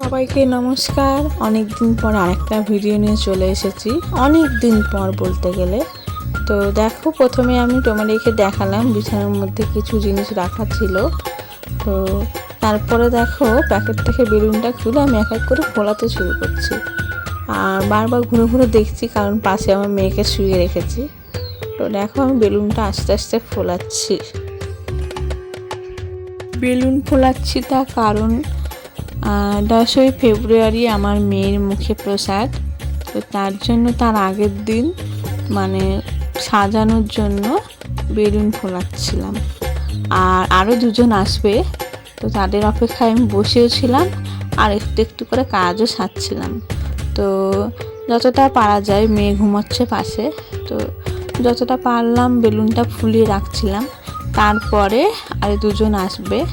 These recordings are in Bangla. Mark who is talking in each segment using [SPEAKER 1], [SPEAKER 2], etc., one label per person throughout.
[SPEAKER 1] সবাইকে নমস্কার। অনেক দিন পর আরেকটা ভিডিও নিয়ে চলে এসেছি। অনেক দিন পর বলতে গেলে। তো দেখো, প্রথমে আমি তোমাদেরকে দেখালাম বিছানার মধ্যে কিছু জিনিস রাখা ছিল। তো তারপরে দেখো প্যাকেট থেকে বেলুনটা খুলে আমি এক এক করে ফোলাতে শুরু করছি। আর বারবার ঘুরে ঘুরে দেখছি, কারণ পাশে আমার মেয়েকে শুয়ে রেখেছি। তো দেখো, আমি বেলুনটা আস্তে আস্তে ফোলাচ্ছি। বেলুন ফোলাচ্ছি তার কারণ দশই ফেব্রুয়ারি আমার মেয়ের মুখে প্রসাদ। তো তার জন্য তার আগের দিন মানে সাজানোর জন্য বেলুন ফোলাচ্ছিলাম। আর আরও দুজন আসবে, তো তাদের অপেক্ষায় আমি বসেও ছিলাম আর একটু একটু করে কাজও সারছিলাম। তো যতটা পারা যায়, মেয়ে ঘুমাচ্ছে পাশে। তো যতটা পারলাম বেলুনটা ফুলিয়ে রাখছিলাম। তারপরে আর দুজন আসবে।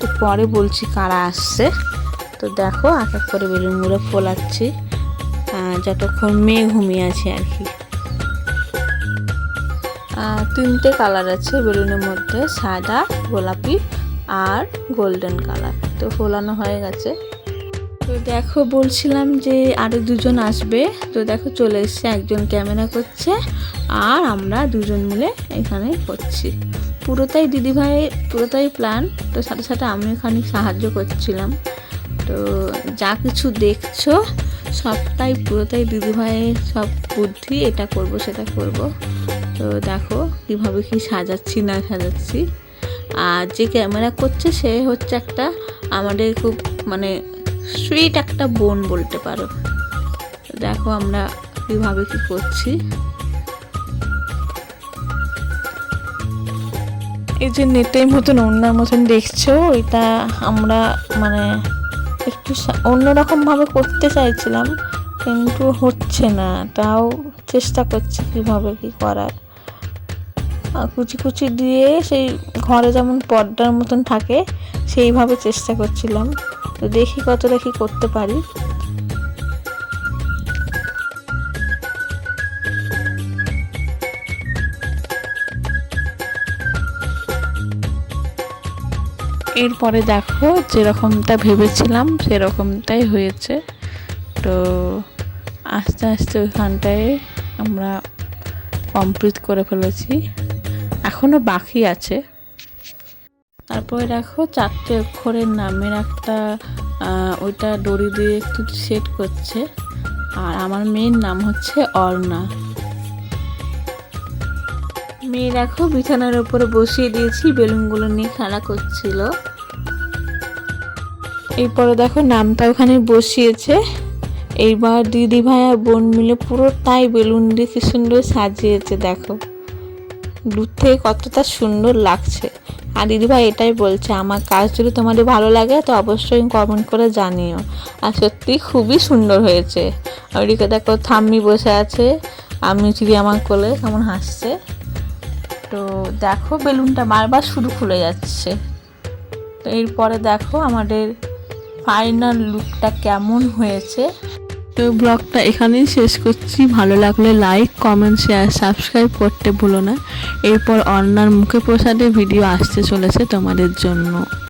[SPEAKER 1] তো পরে বলছি কারা আসছে। তো দেখো এক এক করে বেলুনগুলো ফোলাচ্ছি। যতক্ষণ মেয়ে ঘুমিয়ে আছে আর কি। তিনটে কালার আছে বেলুনের মধ্যে, সাদা, গোলাপি আর গোল্ডেন কালার। তো ফোলানো হয়ে গেছে। তো দেখো বলছিলাম যে আরও দুজন আসবে। তো দেখো চলে এসছে, একজন ক্যামেরা করছে আর আমরা দুজন মিলে এখানে করছি। পুরোটাই দিদিভাই, পুরোটাই প্ল্যান তো সাথে সাথে আমি এখানে সাহায্য করছিলাম। তো যা কিছু দেখছ, সবটাই পুরোটাই দিদিভাইয়ের সব বুদ্ধি এটা করব, সেটা করব। তো দেখো কীভাবে কি সাজাচ্ছি, না সাজাচ্ছি। আর যে ক্যামেরা করছে, সে হচ্ছে একটা আমাদের খুব মানে সুইট একটা বোন বলতে পারো। দেখো আমরা কীভাবে কি করছি। এই যে নেটের মতন অন্যার মতন দেখছ, এটা আমরা মানে একটু অন্যরকমভাবে করতে চাইছিলাম, কিন্তু হচ্ছে না। তাও চেষ্টা করছি কীভাবে কী করার। কুচি কুচি দিয়ে সেই ঘরে যেমন পর্দার মতন থাকে, সেইভাবে চেষ্টা করছিলাম। তো দেখি কতটা কি করতে পারি। এরপরে দেখো যেরকমটা ভেবেছিলাম সেরকমটাই হয়েছে। তো আস্তে আস্তে ওইখানটায় আমরা কমপ্লিট করে ফেলেছি। এখনও বাকি আছে। তারপরে দেখো চারটে অক্ষরের নামের একটা ওইটা দড়ি দিয়ে একটু সেট করছে। আর আমার মেয়ের নাম হচ্ছে অর্ণা। মেয়ে দেখো, বিছানার উপরে বসিয়ে দিয়েছি, বেলুনগুলো নিয়ে খেলা করছিল। এরপরে দেখো, নামটা ওখানে বসিয়েছে। এইবার দিদি ভাই আর বোন মিলে পুরোটাই বেলুন দিয়ে কি সুন্দর সাজিয়েছে, দেখো। দূর থেকে কতটা সুন্দর লাগছে। আর দিদিভাই এটাই বলছে, আমার কাজ যদি তোমাদের ভালো লাগে, তো অবশ্যই কমেন্ট করে জানিও। আর সত্যি খুবই সুন্দর হয়েছে। আর ওইদিকে দেখো থাম্মি বসে আছে। আমি চিড়ি আমার কোলে, কেমন হাসছে। তো দেখো, বেলুনটা বারবার শুরু খুলে যাচ্ছে। তো এরপরে দেখো আমাদের ফাইনাল লুকটা কেমন হয়েছে। তো ব্লগটা এখানেই শেষ করছি। ভালো লাগলে লাইক, কমেন্ট, শেয়ার, সাবস্ক্রাইব করতে ভুলো না। এরপর অন্যার মুখে প্রসাদে ভিডিও আসতে চলেছে তোমাদের জন্য।